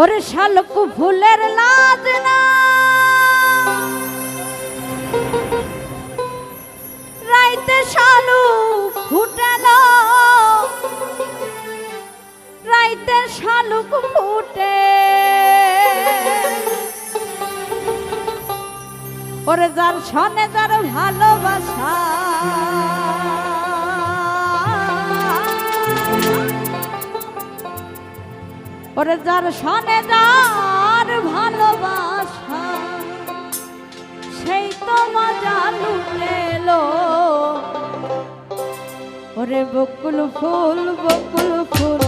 ওরে শালকু ফুলের লাজ না। রাইতে শালু ফুটেল। রাইতে শালুক ফুটে। ওরে যার সনে যার ভালোবাসা। ওরে যার সনে যার ভালোবাসা সেই তো মজা লুটেলো ওরে বকুল ফুল বকুল ফুল